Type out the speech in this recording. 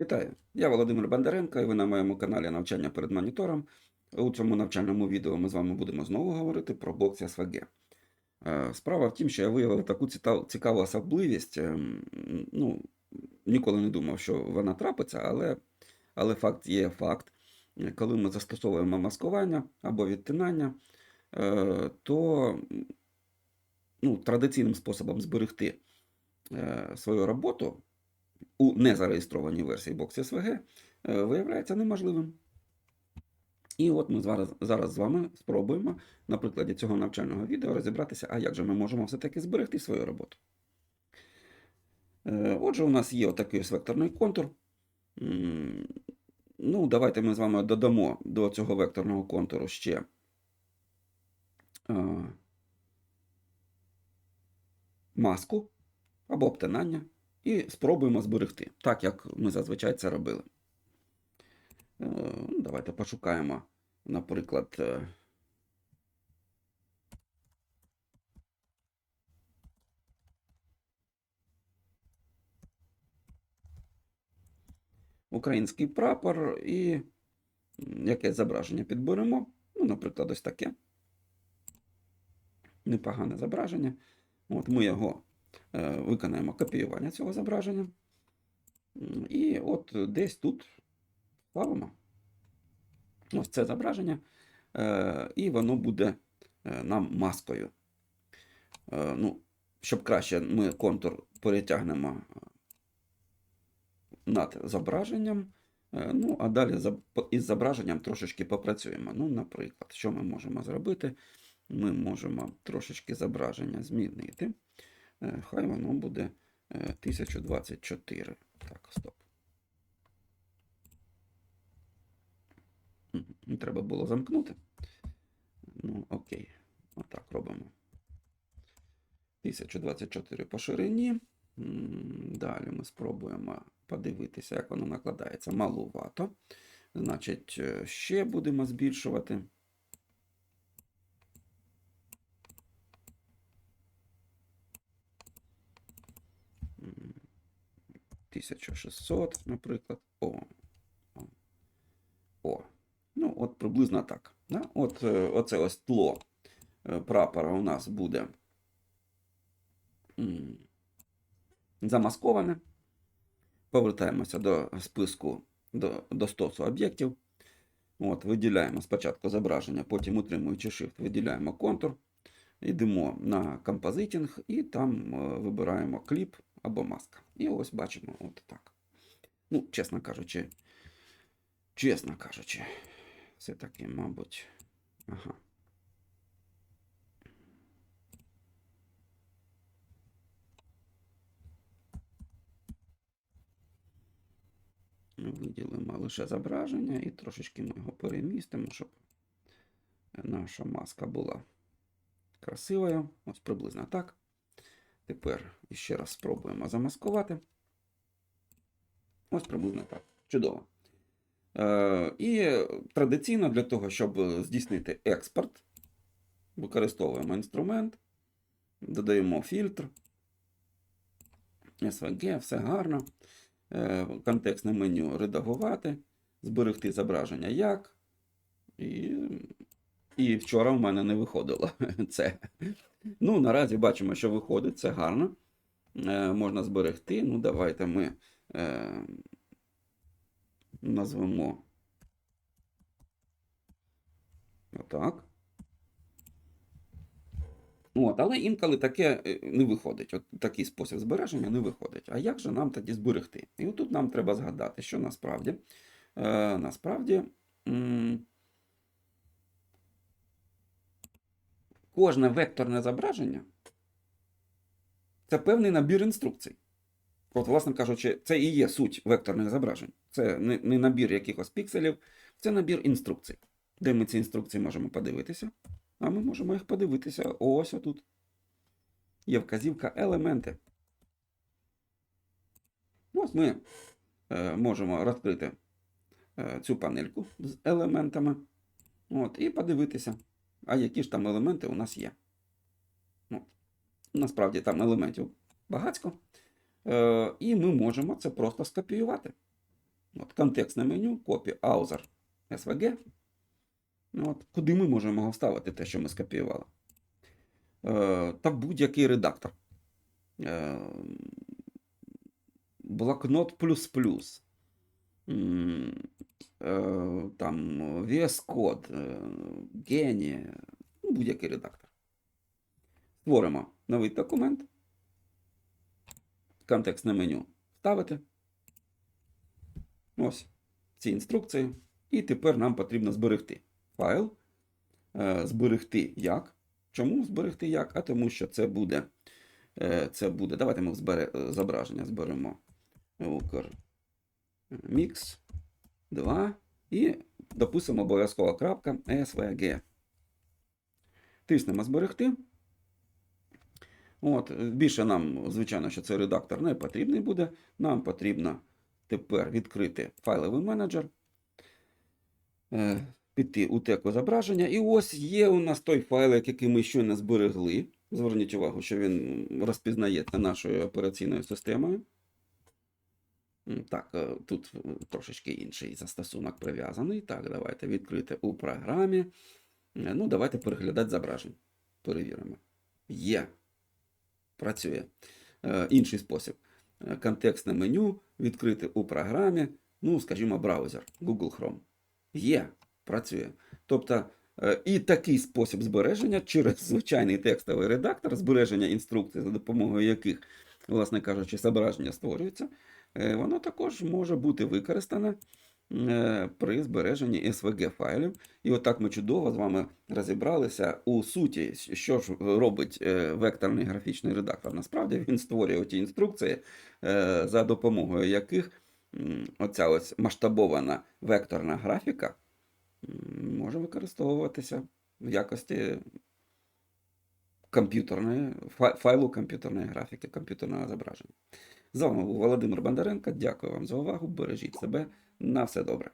Вітаю! Я Володимир Бондаренко, і ви на моєму каналі Навчання перед монітором. У цьому навчальному відео ми з вами будемо знову говорити про бокс СВГ. Е, Справа в тім, що я виявив таку цікаву особливість. ем, Ну, ніколи не думав, що вона трапиться, але, але факт є факт. Коли ми застосовуємо маскування або відтинання, е, то ну, традиційним способом зберегти е, свою роботу у незареєстрованій версії Box SVG е, виявляється неможливим. І от ми зараз, зараз з вами спробуємо на прикладі цього навчального відео розібратися, а як же ми можемо все-таки зберегти свою роботу. Е, Отже, у нас є отакий ось векторний контур. Ну, давайте ми з вами додамо до цього векторного контуру ще е, маску або обтинання і спробуємо зберегти, так як ми зазвичай це робили. Е, ну, Давайте пошукаємо, наприклад, е, український прапор і якесь зображення підберемо. Ну, наприклад, ось таке. Непогане зображення. От ми його виконаємо копіювання цього зображення. І от десь тут ставимо ось це зображення, е, і воно буде е, нам маскою. Е, Ну, щоб краще ми контур перетягнемо е, над зображенням. Е, Ну, а далі із зображенням трошечки попрацюємо. Ну, наприклад, що ми можемо зробити? Ми можемо трошечки зображення змінити. Е, Хай воно буде е, 1024. Так, стоп. Треба було замкнути. Ну, окей. Отак робимо. 1024 по ширині. Далі ми спробуємо подивитися, як воно накладається. Малувато. Значить, е, ще будемо збільшувати. 1600, наприклад. О. О. Ну, от приблизно так. Да? От е, оце ось тло е, прапора у нас буде замасковане. Повертаємося до списку до, до стосу об'єктів. От, виділяємо спочатку зображення, потім утримуючи Shift, виділяємо контур, йдемо на композитінг і там е, вибираємо кліп або маска. І ось бачимо от так. Ну, чесно кажучи, чесно кажучи, все-таки, мабуть. Ага. Виділимо лише зображення і трошечки ми його перемістимо, щоб наша маска була красивою. Ось приблизно так. Тепер ще раз спробуємо замаскувати. Ось приблизно так. Чудово. Е, і традиційно для того, щоб здійснити експорт, використовуємо інструмент, додаємо фільтр, SVG, все гарно. Е, Контекстне меню редагувати, зберегти зображення як. І, і вчора в мене не виходило це. Ну, наразі бачимо, що виходить, це гарно. Е, можна зберегти. Ну, давайте ми е, назвемо отак. От, але інколи таке е, не виходить. От такий спосіб збереження не виходить. А як же нам тоді зберегти? І отут нам треба згадати, що насправді, е, насправді м, кожне векторне зображення це певний набір інструкцій. От, власне кажучи, це і є суть векторних зображень. Це не, не набір якихось пікселів, це набір інструкцій. Де ми ці інструкції можемо подивитися? А ми можемо їх подивитися ось отут. Є вказівка елементи. Ось ми е, можемо розкрити е, цю панельку з елементами. От, і подивитися, а які ж там елементи у нас є. От. Насправді там елементів багатько. Е, і ми можемо це просто скопіювати. От, контекстне меню, копі, аузер, SVG. От, куди ми можемо вставити, те, що ми скопіювали. Е, та будь-який редактор. Е, блокнот плюс плюс. Е, Там VS Code, ну, будь-який редактор. Створимо новий документ. Контекстне меню ставити. Ось ці інструкції. І тепер нам потрібно зберегти файл. Е, Зберегти як. Чому зберегти як? А тому що це буде. е, Це буде. Давайте ми збере, е, зображення зберемо. Укр Mix 2 і дописуємо обов'язково крапка SVG. Тиснемо зберегти. От, більше нам, звичайно, що цей редактор не потрібний буде. Нам потрібно тепер відкрити файловий менеджер, е, піти у теку зображення. І ось є у нас той файлик, який ми щойно зберегли. Зверніть увагу, що він розпізнається нашою операційною системою. Так, е, тут е, трошечки інший застосунок прив'язаний. Так, давайте відкрити у програмі. Е, Ну, давайте переглядати зображення. Перевіримо. Є. Працює. Інший спосіб. Контекстне меню відкрити у програмі, ну, скажімо, браузер Google Chrome. Є. Працює. Тобто і такий спосіб збереження через звичайний текстовий редактор, збереження інструкцій, за допомогою яких, власне кажучи, зображення створюється, воно також може бути використане е, при збереженні SVG файлів. І отак ми чудово з вами розібралися у суті, що ж робить е, векторний графічний редактор. Насправді він створює ті інструкції, е, за допомогою яких оця ось масштабована векторна графіка може використовуватися в якості комп'ютерної файлу комп'ютерної графіки, комп'ютерного зображення. З вами був Володимир Бондаренко. Дякую вам за увагу. Бережіть себе. На все добре.